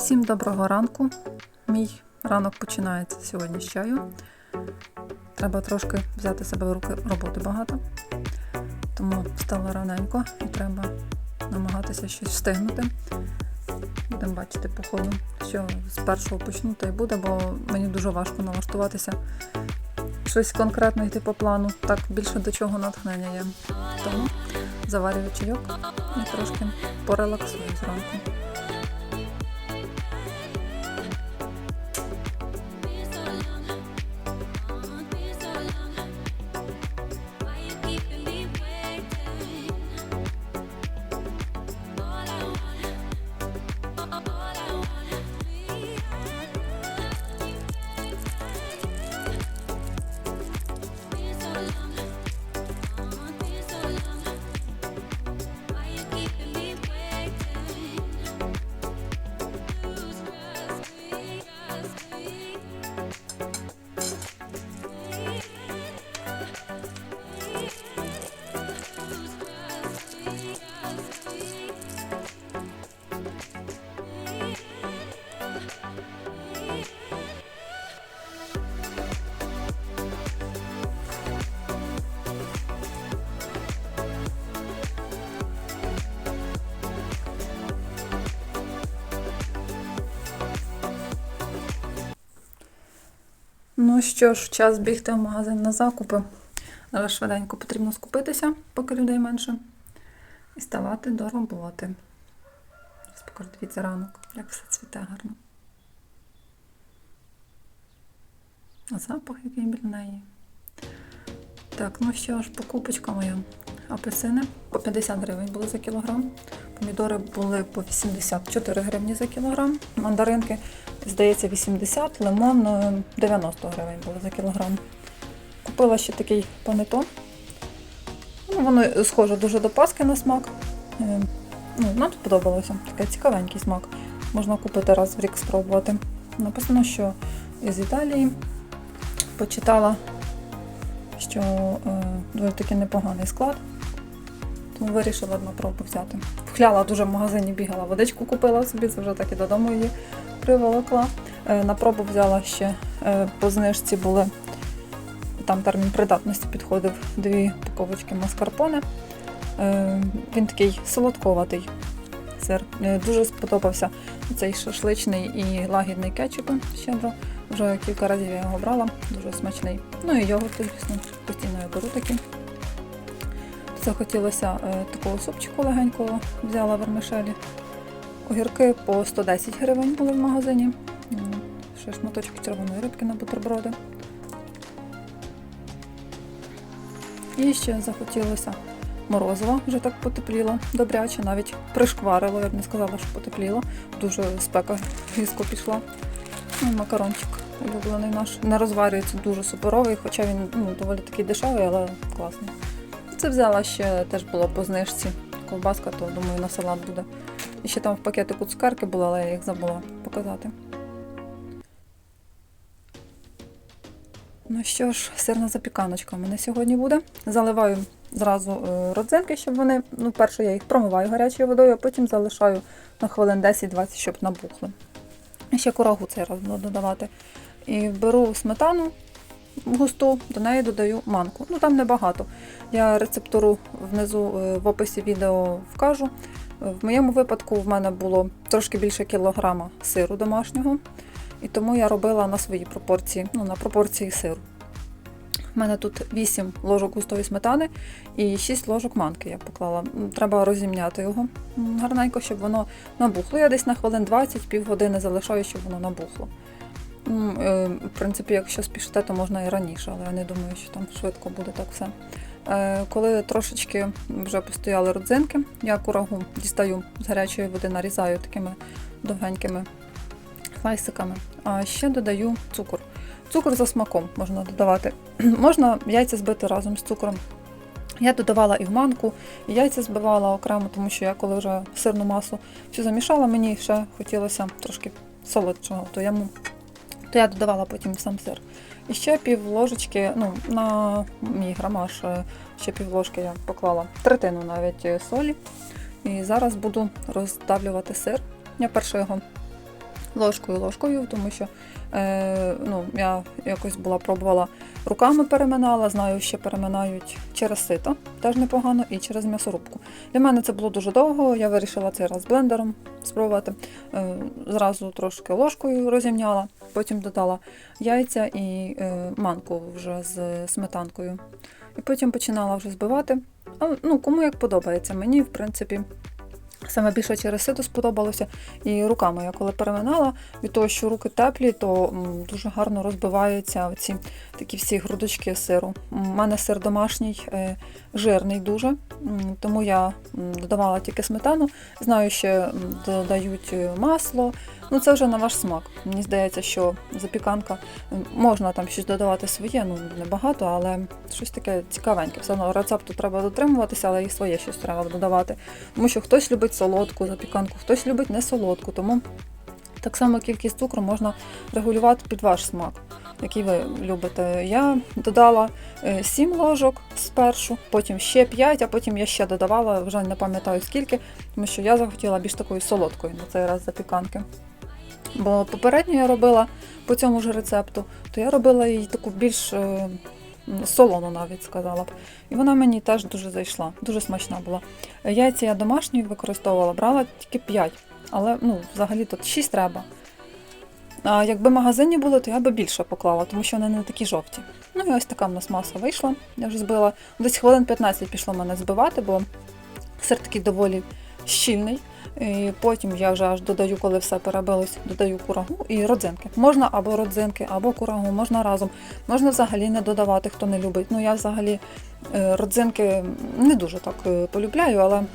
Всім доброго ранку. Мій ранок починається сьогодні з чаю. Треба трошки взяти себе в руки роботи багато. Тому встала раненько і треба намагатися щось встигнути. Будемо бачити по ходу, що з першого почну, то й буде, бо мені дуже важко налаштуватися. Щось конкретно йти по плану, так більше до чого натхнення є. Тому заварюю чайок і трошки порелаксую зранку. Ну що ж, час бігти в магазин на закупи. Зараз швиденько потрібно скупитися, поки людей менше. І ставати до роботи. Покажу, дивіться ранок, як все цвіте гарно. А запах який біля неї. Так, ну що ж, покупочка моя. Апельсини по 50 гривень були за кілограм. Помідори були по 84 гривні за кілограм. Мандаринки, здається, 80, лимон е, 90 гривень були за кілограм. Купила ще такий панетон. Ну, воно схоже дуже до паски на смак. Е, Ну, нам сподобалося. Такий цікавенький смак. Можна купити раз в рік спробувати. Написано, що із Італії почитала, що е, доволі таки непоганий склад. Тому вирішила на пробу взяти. Вхляла дуже в магазині, бігала, водичку купила собі, це вже так і додому її приволокла. Е, На пробу взяла ще е, по знижці були, там термін придатності підходив дві упаковочки маскарпоне. Е, Він такий солодковатий сир. Дуже сподобався цей шашличний і лагідний кетчуп щедро. Вже кілька разів я його брала, дуже смачний. Ну і йогурти, звісно, постійно я беру такі. Захотілося такого супчику легенького, взяла вермишелі. Огірки по 110 гривень були в магазині. Ще шматочки червоної рибки на бутерброди. І ще захотілося морозива, вже так потепліло, добряче, навіть пришкварило, я б не сказала, що потепліло. Дуже спека різко пішла. Ну, макарончик улюблений наш. Не розварюється дуже суперовий, хоча він ну, доволі такий дешевий, але класний. Це взяла ще теж була по знижці ковбаска, то думаю на салат буде. Ще там в пакетику цукерки були, але я їх забула показати. Ну що ж, сирна запіканочка у мене сьогодні буде. Заливаю зразу е, родзинки, щоб вони, ну, перше я їх промиваю гарячою водою, а потім залишаю на хвилин 10-20, щоб набухли. І ще курагу цей раз буду додавати. І беру сметану густу, до неї додаю манку. Ну там небагато. Я рецептуру внизу е, в описі відео вкажу. В моєму випадку в мене було трошки більше кілограма сиру домашнього, і тому я робила на свої пропорції, ну на пропорції сиру. У мене тут 8 ложок густої сметани і 6 ложок манки я поклала. Треба розімняти його гарненько, щоб воно набухло. Я десь на хвилин 20 півгодини залишаю, щоб воно набухло. Е, В принципі, якщо спішите, то можна і раніше, але я не думаю, що там швидко буде так все. Е, Коли трошечки вже постояли родзинки, я курагу дістаю з гарячої води, нарізаю такими довгенькими слайсиками, а ще додаю цукор. Цукор за смаком можна додавати. можна яйця збити разом з цукром. Я додавала і в манку, і яйця збивала окремо, тому що я коли вже сирну масу всю замішала, мені ще хотілося трошки солодшого, то я, то я додавала потім сам сир. І ще пів ложечки, ну, на мій грамаж, е, ще пів ложки я поклала третину навіть е, солі. І зараз буду роздавлювати сир. Я перше його ложкою ложкою, тому що е, ну, я якось була пробувала руками переминала, знаю, ще переминають через сито, теж непогано, і через м'ясорубку. Для мене це було дуже довго, я вирішила цей раз блендером спробувати. Е, зразу трошки ложкою розімняла, потім додала яйця і е, манку вже з сметанкою. І потім починала вже збивати. Ну, кому як подобається. Мені, в принципі, саме більше через сито сподобалося. І руками я коли переминала, від того, що руки теплі, то дуже гарно розбиваються ці такі всі грудочки сиру. У мене сир домашній, е, жирний дуже, тому я додавала тільки сметану. Знаю, ще додають е, масло. Ну, це вже на ваш смак. Мені здається, що запіканка можна там щось додавати своє, ну небагато, але щось таке цікавеньке. Все одно рецепту треба дотримуватися, але і своє щось треба додавати. Тому що хтось любить солодку запіканку, хтось любить не солодку. Тому так само кількість цукру можна регулювати під ваш смак, який ви любите. Я додала 7 ложок спершу, потім ще 5, а потім я ще додавала, вже не пам'ятаю скільки, тому що я захотіла більш такою солодкою на цей раз запіканки. Бо попередньо я робила по цьому ж рецепту, то я робила її таку більш е, солону навіть сказала б. І вона мені теж дуже зайшла, дуже смачна була. Яйця я домашні використовувала, брала тільки 5, але ну, взагалі тут 6 треба. А якби магазині були, то я би більше поклала, тому що вони не такі жовті. Ну і ось така в нас маса вийшла. Я вже збила. Десь хвилин 15 пішло мене збивати, бо сир такий доволі щільний. І потім я вже аж додаю, коли все перебилось, додаю курагу і родзинки. Можна або родзинки, або курагу, можна разом. Можна взагалі не додавати, хто не любить. Ну я взагалі е, родзинки не дуже так е, полюбляю, але м,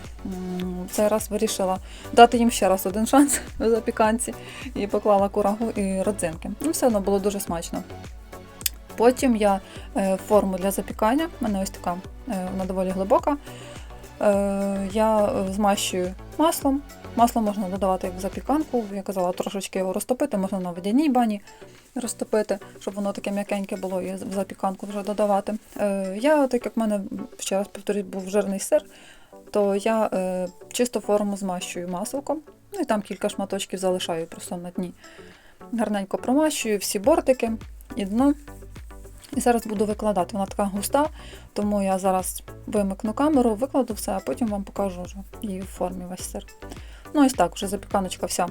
цей раз вирішила дати їм ще раз один шанс в запіканці і поклала курагу і родзинки. Ну, все одно було дуже смачно. Потім я е, форму для запікання, в мене ось така, вона доволі глибока. Е, Я змащую маслом. Масло можна додавати в запіканку, я казала, трошечки його розтопити, можна на водяній бані розтопити, щоб воно таке м'якеньке було і в запіканку вже додавати. Е, Я, так як в мене, ще раз повторюсь, був жирний сир, то я е, чисто форму змащую масликом, ну і там кілька шматочків залишаю просто на дні. Гарненько промащую всі бортики і дно. І зараз буду викладати. Вона така густа, тому я зараз вимикну камеру, викладу все, а потім вам покажу вже її в формі весь сир. Ну ось так, вже запіканочка вся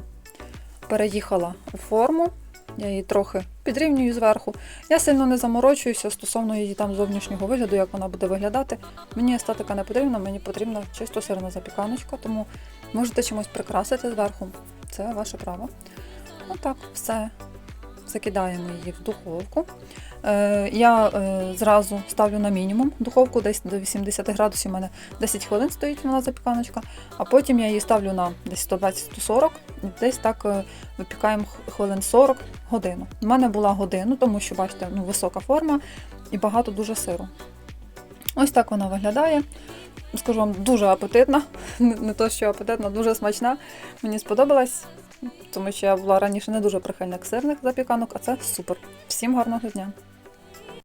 переїхала у форму. Я її трохи підрівнюю зверху. Я сильно не заморочуюся стосовно її там зовнішнього вигляду, як вона буде виглядати. Мені естетика не потрібна, мені потрібна чисто сирна запіканочка, тому можете чимось прикрасити зверху. Це ваше право. Отак, все. Закидаємо її в духовку. Е, Я е, зразу ставлю на мінімум духовку, десь до 80 градусів. У мене 10 хвилин стоїть вона запіканочка, а потім я її ставлю на десь 120-140, десь так е, випікаємо хвилин 40 годину. У мене була година, тому що, бачите, ну, висока форма і багато дуже сиру. Ось так вона виглядає. Скажу вам, дуже апетитна. Не не то, що апетитна, дуже смачна. Мені сподобалась, тому що я була раніше не дуже прихильник сирних запіканок, а це супер. Всім гарного дня!